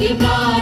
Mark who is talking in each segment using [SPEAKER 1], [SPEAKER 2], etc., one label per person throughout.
[SPEAKER 1] multiply.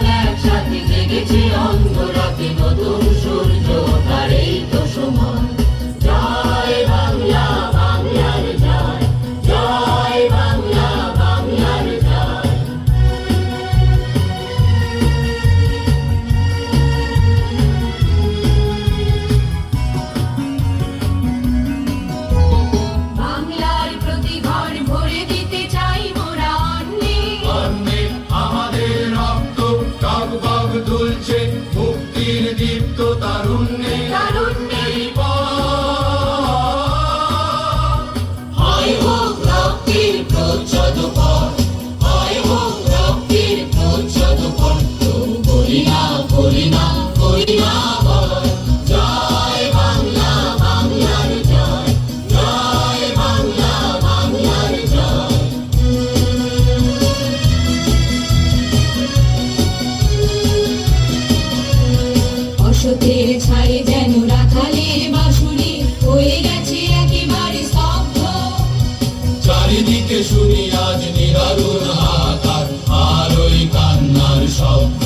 [SPEAKER 1] চারিদিকে শুনি আজ নিদারুণ হাহাকার আর ওই কান্নার শব্দ।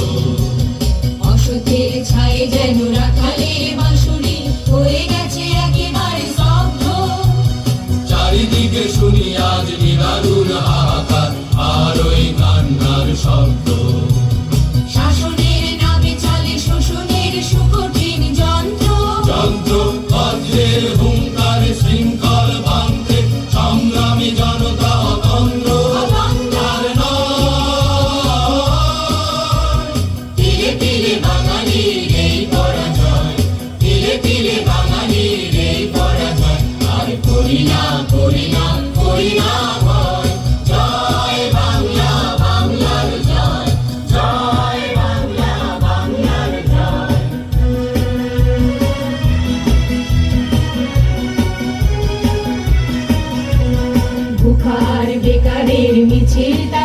[SPEAKER 2] অসত্যের ছায়ে যেন রাখালের বাঁশুরি হয়ে গেছে একেবারে স্তব্ধ।
[SPEAKER 1] চারিদিকে শুনি আজ নিদারুণ হাহাকার আর ওই কান্নার শব্দ।
[SPEAKER 2] শাসনের নামে চলে শোষণের সুকঠিন যন্ত্র।
[SPEAKER 1] যন্ত্র বজ্রের হুঙ্কার শৃঙ্খল
[SPEAKER 2] বেকারের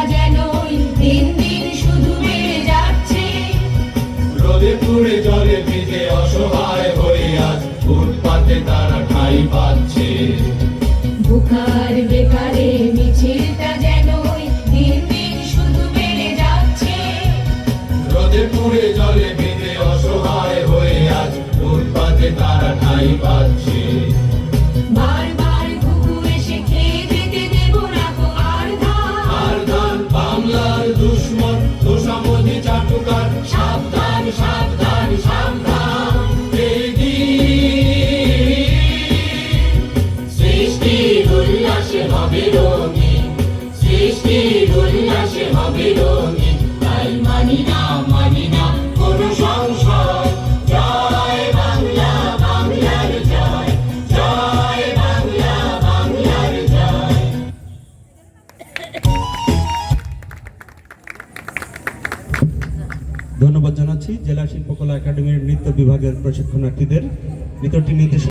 [SPEAKER 2] উল্লাসে হবে রঙিন। সৃষ্টির উল্লাসে হবে রঙিন। তাই মানি না মানি না জয় বাংলা, বাংলার জয়। জয় বাংলা, বাংলার জয়।
[SPEAKER 3] ধন্যবাদ জানাচ্ছি জেলা শিল্পকলা একাডেমির নৃত্য বিভাগের প্রশিক্ষণার্থীদের। নৃত্যটি নির্দেশ